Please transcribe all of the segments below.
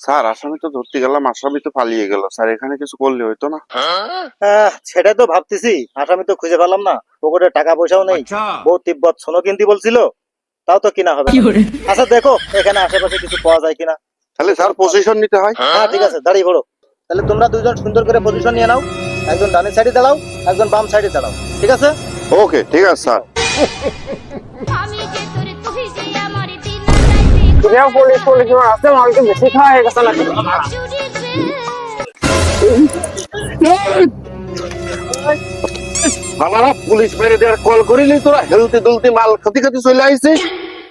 Sir আসামি তো ধরতে গেলাম আসামি তো পালিয়ে গেল স্যার এখানে কিছু করলে হইতো না সেটাই তো ভাবতেছি আসামি তো খুঁজে পেলাম না পকেটে টাকা পয়সাও নেই বউ তিব্বত সোনো কিনতে বলছিল তাও তো কিনা হবে আচ্ছা দেখো এখানে আশেপাশে কিছু পাওয়া যায় কিনা তাহলে স্যার পজিশন নিতে হয়। হ্যাঁ ঠিক আছে দাঁড়িয়ে পড়ো। তাহলে তোমরা দুজন সুন্দর করে পজিশন নিয়ে নাও। একজন ডানের সাইডে দাঁড়াও একজন বাম সাইডে দাঁড়াও। ঠিক আছে? ওকে ঠিক আছে স্যার। আমি যে তোর তুই যে আমার দিন রাইতে তুই পুলিশ পুলিশ আসতে মালকে বেশি খাওয়া হয়ে গেছে নাকি? আমারা পুলিশ মেরে দেওয়ার কল করিলি তোরা? হেলতে দুলতে মাল খাতি খাতি চলে আইছিস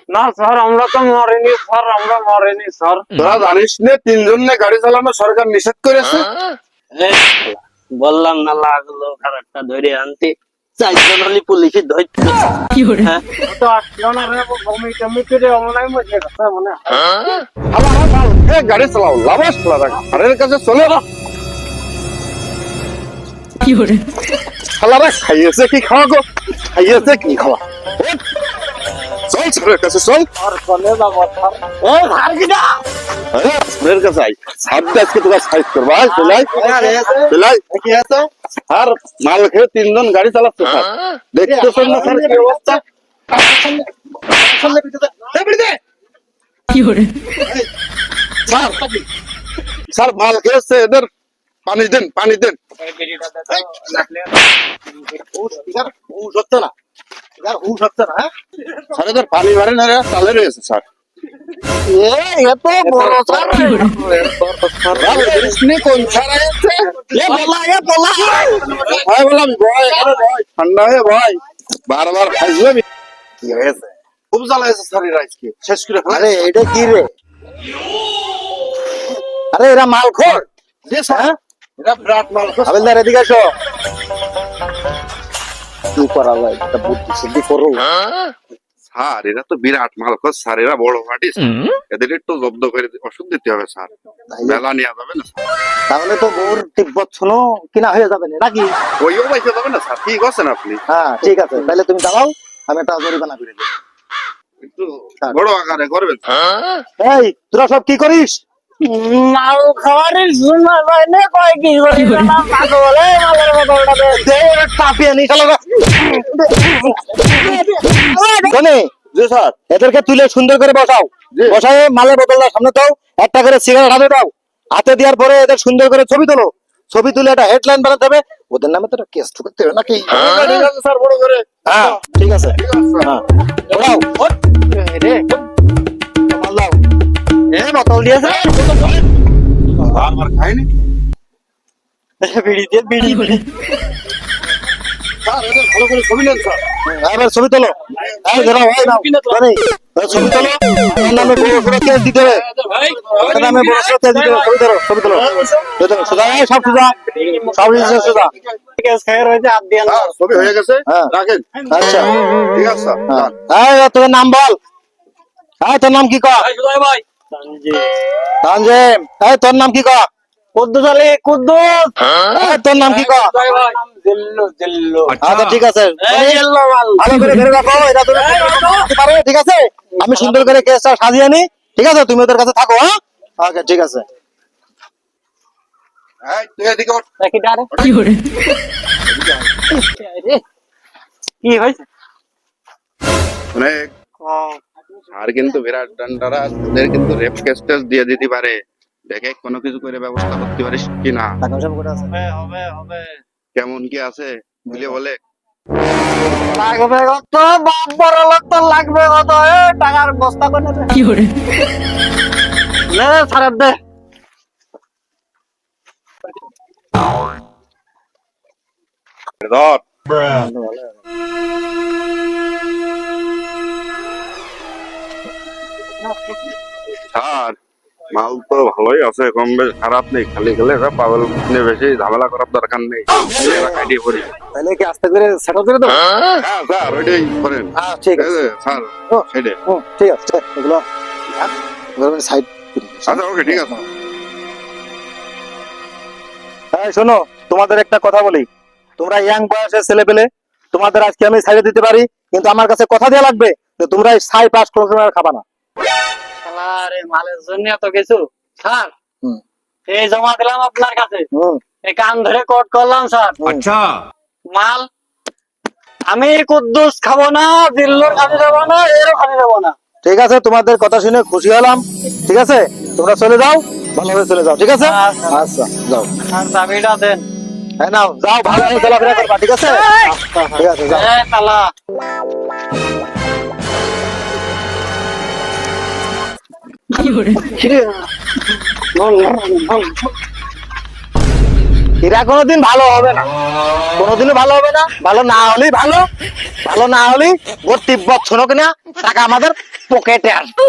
না স্যার আমরা তো মরিনি স্যার আমরা মরিনি স্যার। তোরা জানিস না তিনজন না গাড়ি চালানো সরকার নিষেধ করেছে? বললাম না লাগল খারাপটা ধরে আনতে। চারজন হলে পুলিশে ধরতে। হ্যাঁ তো আসলো না রে টমি করে অমনাই মজে গেছে মনে হয়। গাড়ি চালাও? লাভাস কাছে চলে খাইয়েছে কি খাওয়া গো? খাইয়েছে কি খাওয়া। চল স্যারের কাছে চল স্যারের কাছে আই সাবটা আজকে তোকে সাইজ করবা আয় চলাই চলাই কি আছে আর মাল খেয়ে তিনজন গাড়ি চালাচ্ছে স্যার দেখতেছেন না স্যার কি অবস্থা। স্যার স্যার মাল খেয়েছে এদের পানি দেন পানি দেন না এবার হুশ হচ্ছে না হ্যাঁ? স্যার এদের পানি মারে না চালে রয়েছে স্যার। এত বড় স্যার। স্যার, কোন স্যার ভয় বললাম ভয় ভয় ঠান্ডা হয়ে ভয়। বারবার কি হয়েছে? খুব জ্বালা হয়েছে স্যার এরা আজকে। শেষ করে আরে এটা কি রে? আরে এরা মাল খোর যে স্যার এরা বিরাট মাল খাচ্ছে। হাবিলদার এদিকে আসো। কি করা যায় একটা বুদ্ধি শুদ্ধি করো। স্যার এরা তো বিরাট স্যার এরা বড় এদের একটু জব্দ করে ওষুধ দিতে হবে স্যার। মেলা নেওয়া যাবে না তাহলে তো ওর তিব্বত শুনো কিনা হয়ে যাবে না নাকি? ওইও পাইতে যাবে না স্যার। ঠিক আছেন আপনি? হ্যাঁ ঠিক আছে। তাহলে তুমি দাঁড়াও আমি একটা জরিমানা করে দিই। একটু বড় আকারে করবেন স্যার। এই তোরা সব কি করিস? মাল খাওয়ারই শুননা ভাই না কয় কি করি পাগল এই মালের বদলটা দে। দে একটা টাপিয়া নিকাল শোনে জি স্যার। এদেরকে তুলে সুন্দর করে বসাও। বসায় মালের বোতলটা সামনে দাও একটা করে সিগারেট হাতে দাও। হাতে দেওয়ার পরে এদের সুন্দর করে ছবি তোলো। ছবি তুলে একটা হেডলাইন বানাতে হবে। ওদের নামে তো কেস ঠুকাতে হবে নাকি? স্যার বড় করে। হ্যাঁ। ঠিক আছে। হ্যাঁ। দিয়েছে আমার খাইনি বিড়ি দিয়ে বিড়ি বিড়ি স্যার এদের ভালো করে ছবি তোলো। ছবি তোলো। নামে বড় করে কেস দিতে হবে। নামে বড় করে কেস দিতে হবে। ছবি ধরো ছবি তোলো। ছবি তোলো সোজা সব সোজা সব নিচে সোজা কেস খাই দিয়ে ছবি হয়ে গেছে। হ্যাঁ। আচ্ছা। ঠিক আছে হ্যাঁ। তোর নাম বল। এই তোর নাম কি কর? তানজিম। এই তোর নাম কি কর কুদ্দুস আলী কুদ্দুস। এই তোর নাম কি জিল্লু আচ্ছা ঠিক আছে। ভালো করে রাখো তুমি ঠিক আছে? আমি সুন্দর করে কেসটা সাজিয়ে নি। ঠিক আছে? তুমি ওদের কাছে থাকো হ্যাঁ? ঠিক আছে। এই, তুই এদিকে ওঠ। কি কি কি হয়েছে? অনেক। আর কিন্তু বিরাট ডান্ডারা তোদের কিন্তু রেপ কেস টেস দিয়ে দিতে পারে। দেখে কোনো কিছু করে ব্যবস্থা করতে পারিস কিনা টাকা পয়সা করে আছে। হবে হবে কেমন কি আছে? বুঝলে বলে। লাগবে কত? বাপ বড় লোক তো লাগবে কত? টাকার বস্তা করে কি করে? নে ছাড় দে। ধর। স্যার মাল তো ভালোই আছে কম বেশ খারাপ নেই। খালি খেলে পাগল নিয়ে বেশি ঝামেলা করার দরকার নেই। কাটিয়ে পড়ি। তাহলে কি আস্তে করে দেবো? হ্যাঁ স্যার ওইটাই করেন। হ্যাঁ ঠিক আছে। স্যার। সেটাই। ঠিক আছে এগুলো সাইড আচ্ছা ওকে ঠিক আছে। হ্যাঁ শোনো তোমাদের একটা কথা বলি। তোমরা ইয়াং বয়সের ছেলে পেলে তোমাদের আজকে আমি ছাইড়ে দিতে পারি কিন্তু আমার কাছে কথা দেওয়া লাগবে যে তোমরা সাই পাস কোনো খাবা না। আরে মালের জন্য এত কিছু? স্যার এই জমা দিলাম আপনার কাছে। এই কান ধরে কোট করলাম স্যার। আচ্ছা। মাল আমি কুদ্দুস খাব না দিল্লোর খাতে যাব না এরও খাতে যাব না। ঠিক আছে তোমাদের কথা শুনে খুশি হলাম। ঠিক আছে? তোমরা চলে যাও ভালোভাবে চলে যাও ঠিক আছে? আচ্ছা। আচ্ছা যাও। আর চাবিটা দেন। হ্যাঁ নাও যাও ভালোভাবে চলাফেরা করবা ঠিক আছে? ঠিক আছে যাও। তালা। এরা কোনোদিন ভালো হবে না। কোনোদিনও ভালো হবে না। ভালো না হলেই ভালো। ভালো না হলেই ওর তিব্বত শোনো কিনা, টাকা আমাদের পকেটে আসবে।